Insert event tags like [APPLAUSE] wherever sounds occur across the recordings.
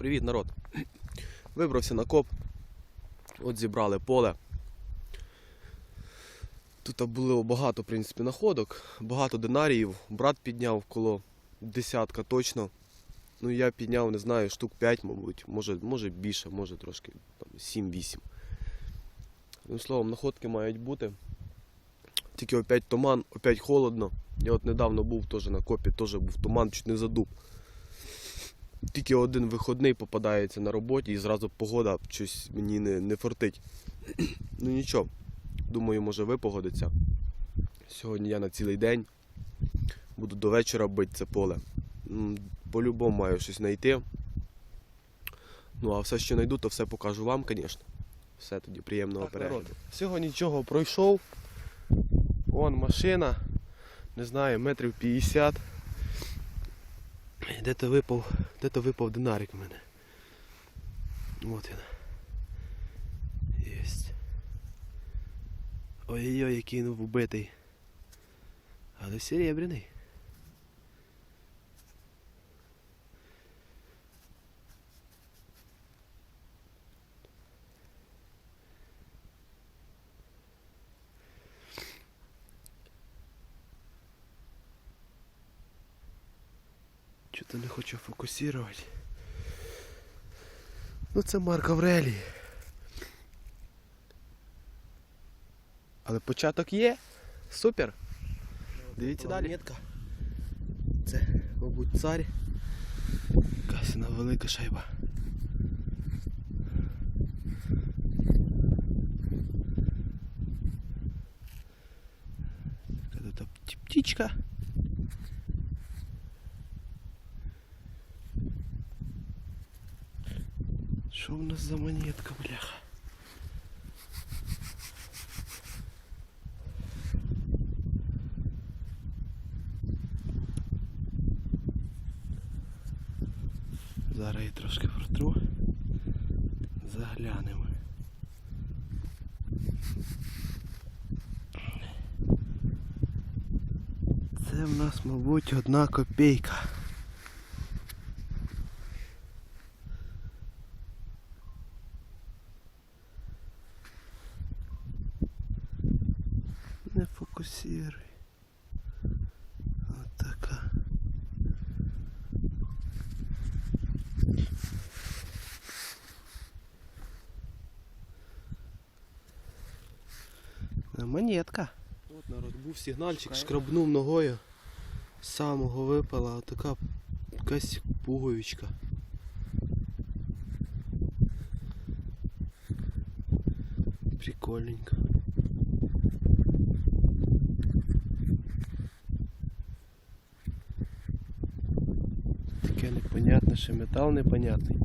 Привіт, народ! Вибрався на коп. От зібрали поле. Тут було багато, в принципі, находок, багато динаріїв. Брат підняв коло десятка точно. Ну я підняв, не знаю, штук 5, мабуть, може, може більше, може трошки там, 7-8. Одним словом, находки мають бути. Тільки опять туман, опять холодно. Я от недавно був теж на копі, теж був туман, чуть не задуб. Тільки один виходний попадається на роботі і зразу погода щось мені не, не фортить. ну нічого, думаю, може випогодиться. Сьогодні я на цілий день буду до вечора бити це поле. По-любому маю щось знайти. Ну а все, що знайду, то все покажу вам, звісно. Все тоді приємного Так, перегляду. народ, Всього нічого пройшов. Вон машина. Не знаю, метрів 50. Де то випав, де то випав динарик у мене. От він. Єсть. Ой-ой-ой, який він вбитий. Але серебряний. Что-то не хочу фокусувати. Ну це Марк Аврелій. Але початок є. Супер. Дивіться далі. Монетка. Це, мабуть, цар. Якась вона велика шайба. Яка тут птічка. Що в нас за монетка, бляха? Зараз я трошки протру. Заглянемо. Це в нас, мабуть, одна копійка. Не фокусируй. От така. Е, Монетка. От народ був сигнальчик, шкрабнув ногою. З самого випала отака якась пуговичка. Прикольненько. Таке непонятне, ще метал непонятний.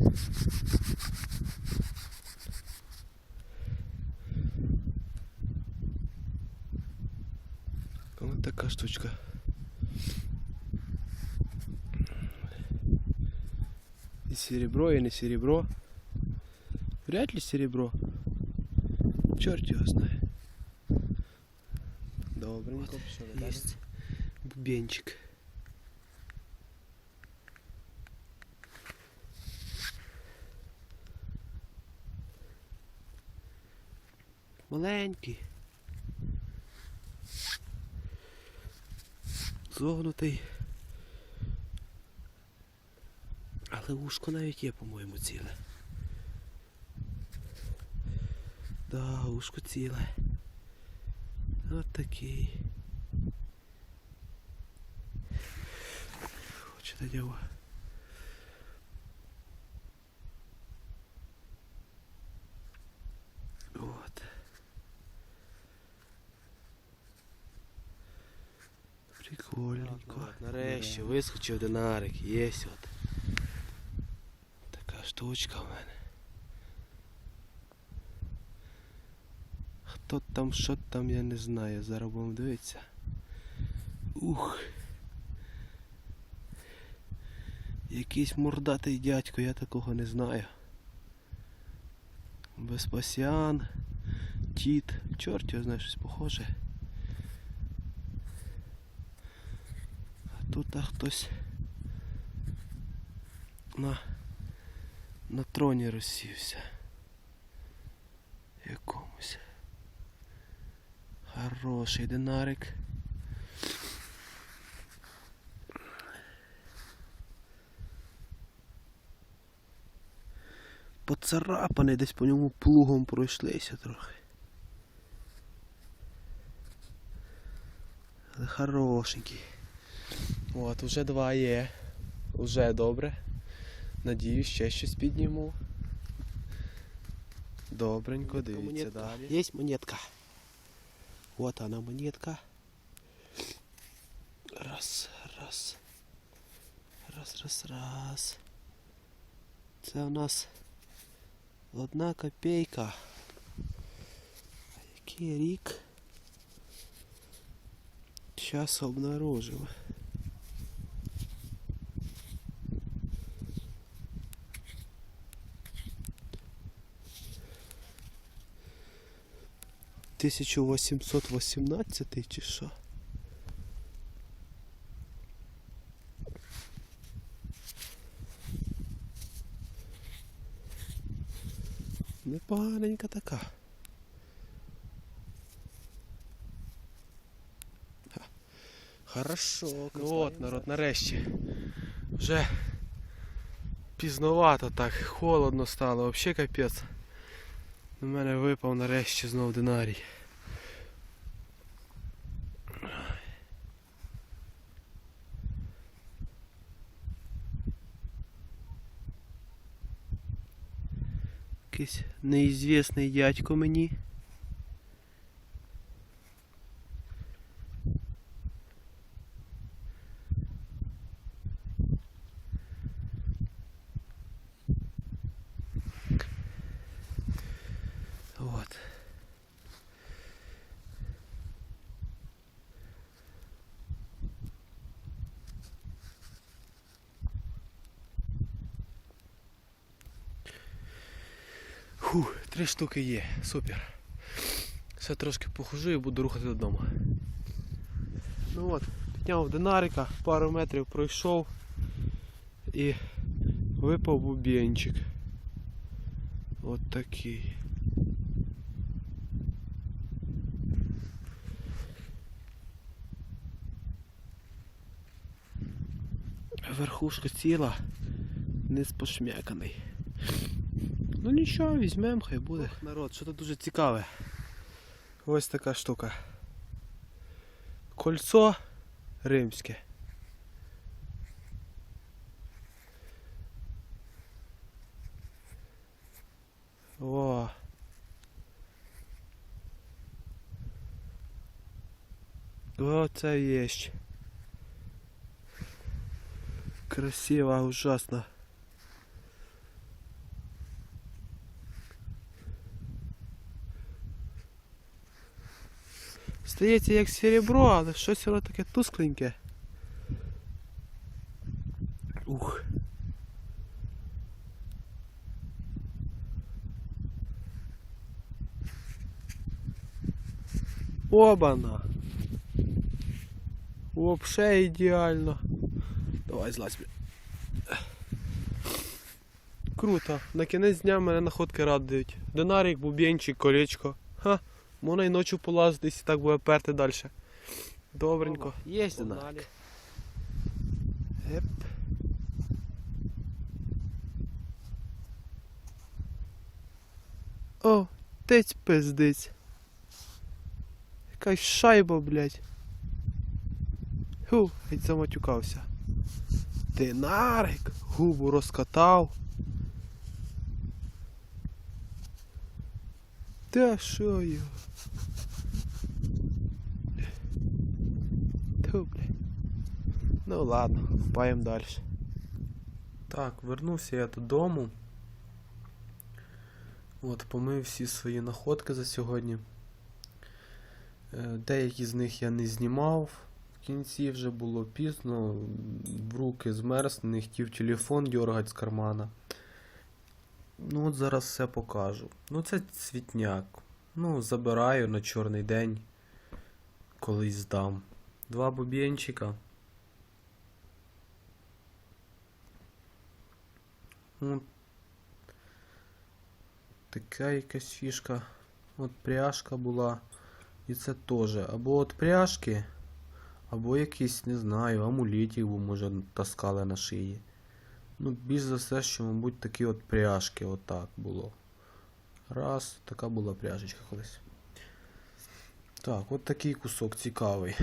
Така штучка. И серебро, и не серебро. Вряд ли серебро. Черт его знает. Добренько. Есть бубенчик. Маленький. Зогнутий. Але ушко навіть є, по-моєму, ціле. Да, ушко ціле. От такий. Хочете діло. От. Прикольненько. Нарешті вискочив динарик. Єсть от. Така штучка в мене. Хто там, що там, я не знаю. Зараз будемо дивитися. Ух. Якийсь мордатий дядько, я такого не знаю. Веспасіан, Тіт, чорт його знає, щось похоже. Тут а хтось на на троні розсівся. Якомусь. Хороший динарик. Поцарапаний, десь по ньому плугом пройшлися трохи. Але хорошенький. От, Уже два є. Уже добре. Надіюсь, ще щось підніму. Добренько, дивіться монетка. далі. Є монетка. От вона монетка. Раз, раз. Раз, раз, раз. Це у нас одна копійка. Який рік? Зараз обнаружимо. 1818 чи що? Непоганенька ну, така. Хорошо, Ну от народ нарешті. Вже пізновато так, холодно стало, взагалі капець. На мене випав нарешті знов динарій. Якийсь неізвісний дядько мені. Вот. Фу, три штуки є, супер. Ще трошки похожу і буду рухати додому. Ну от, підняв динарика, пару метрів пройшов і випав бубенчик. От такий. Верхушка ціла, низ пошмяканий. Ну нічого, візьмемо, хай буде. народ, що тут дуже цікаве. Ось така штука. Кольцо римське. О. О, це вещь. Красиво, ужасно. Стається як серебро, але щось воно таке тускленьке. Ух. Обана. Вообще ідеально. Давай злазь. Круто. На кінець дня мене находки радують. Динарик, бубенчик, колечко. Ха, можна і ночі полазитись і так буде перти далі. Добренько. Є динарик. Еп. О, тець пиздець. Якась шайба, блядь. Ху, геть заматюкався. Динарик, губу розкатав. Та що його? Ту. Ну ладно, купаємо далі. Так, вернувся я додому. От, помив всі свої находки за сьогодні. Е, Деякі з них я не знімав. Кінці вже було пізно, в руки змерз, не хотів телефон дергати з кармана. Ну от зараз все покажу. Ну це цвітняк. Ну, забираю на чорний день. Колись здам. Два бубенчика. Ну, така якась фішка. От пряжка була. І це теж. Або от пряжки, або якісь, не знаю, амулетів, може, таскали на шиї. Ну, більш за все, що, мабуть, такі от пряжки, отак було. Раз, така була пряжечка колись. Так, от такий кусок цікавий.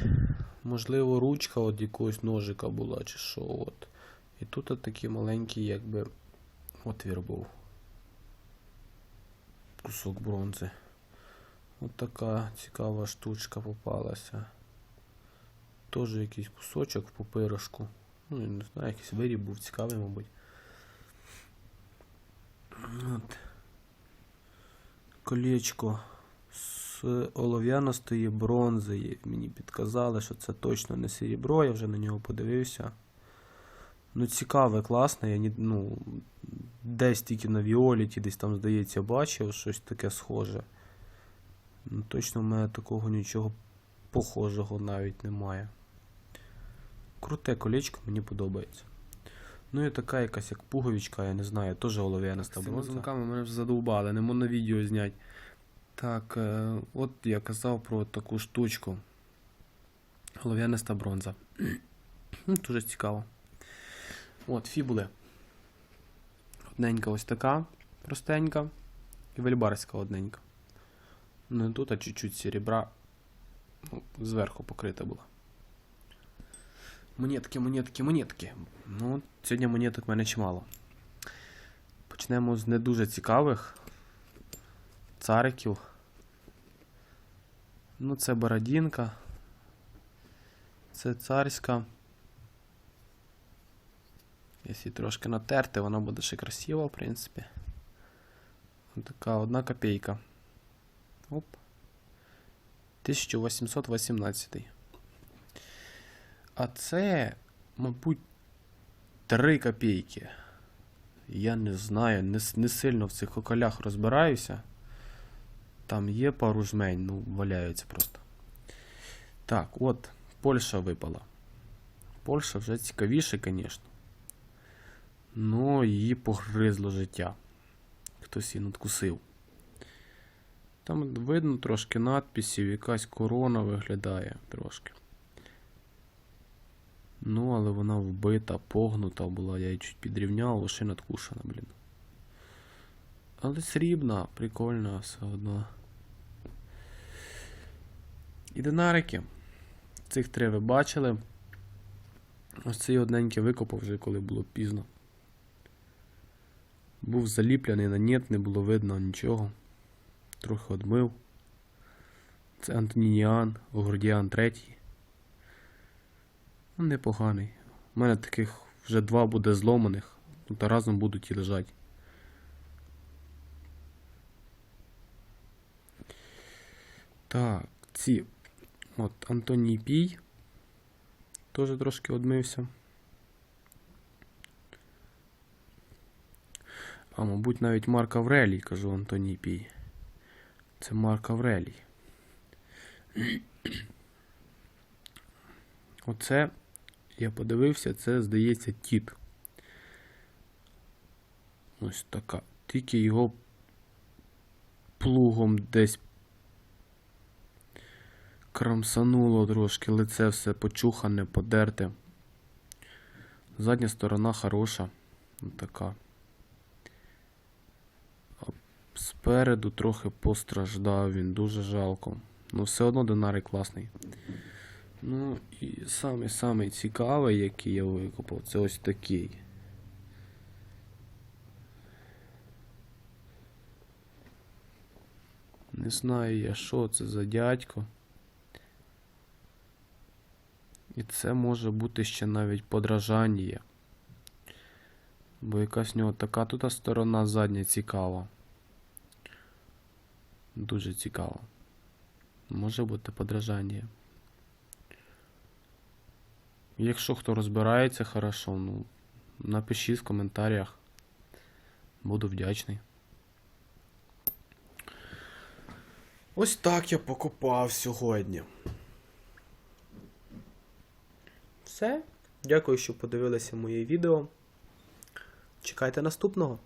Можливо, ручка от якогось ножика була, чи що. От. І тут от такий маленький, якби, отвір був. Кусок бронзи. От така цікава штучка попалася. Теж якийсь кусочок в папиришку. Ну, я не знаю, якийсь виріб був цікавий, мабуть. От. Колечко з олов'яностої бронзи. Мені підказали, що це точно не серебро, я вже на нього подивився. Ну, цікаве, класне. Я ні, ну, десь тільки на Віоліті, десь там, здається, бачив щось таке схоже. Ну, точно в мене такого нічого похожого навіть немає. Круте колечко, мені подобається. Ну і така якась як пуговичка, я не знаю, теж олов'яниста З замками мене вже задовбали, не можна відео зняти. Так, е, от я казав про таку штучку. Голов'яниста бронза. [CLEARS THROAT] Ну, Дуже цікаво. От, фібули. Одненька ось така, простенька. І вельбарська одненька. Ну і тут а чуть-чуть серебра. Ну, зверху покрита була. Монетки, монетки, монетки. Ну, сьогодні монеток в мене чимало. Почнемо з не дуже цікавих цариків. Ну, це Бородінка. Це царська. Якщо трошки натерти, вона буде ще красива, в принципі. Така одна копійка. Оп. 1818. А це, мабуть, 3 копійки. Я не знаю, не, не сильно в цих околях розбираюся. Там є пару жмень, ну, валяються просто. Так, от, Польща випала. Польща вже цікавіше, звісно. Ну, її погризло життя. Хтось її надкусив. Там видно трошки надписів, якась корона виглядає трошки. Ну, але вона вбита, погнута була, я її чуть підрівняв, лише надкушена, блін. Але срібна, прикольна все одно. І динарики. Цих три ви бачили. Ось цей одненький викопав вже, коли було пізно. Був заліплений на нет, не було видно нічого. Трохи одмив. Це Антонініан, Огордіан третій. Ну, непоганий. У мене таких вже два буде зломаних, ну, та разом будуть і лежать. Так, ці. От Антоній Пій. Теж трошки одмився. А, мабуть, навіть Марк Аврелій, кажу Антоній Пій. Це Марк Аврелій. [CLEARS THROAT] Оце, я подивився, це, здається, тіт. Ось така. Тільки його плугом десь крамсануло трошки, лице все почухане, подерте. Задня сторона хороша. Така. А спереду трохи постраждав він, дуже жалко. Ну, все одно динарик класний. Ну, і самий самий цікавий, який я викопав, це ось такий. Не знаю я, що це за дядько. І це може бути ще навіть подражання. Бо якась в нього така тут сторона задня цікава. Дуже цікава. Може бути подражання. Якщо хто розбирається хорошо, ну напишіть в коментарях. Буду вдячний. Ось так я покупав сьогодні. Все. Дякую, що подивилися моє відео. Чекайте наступного.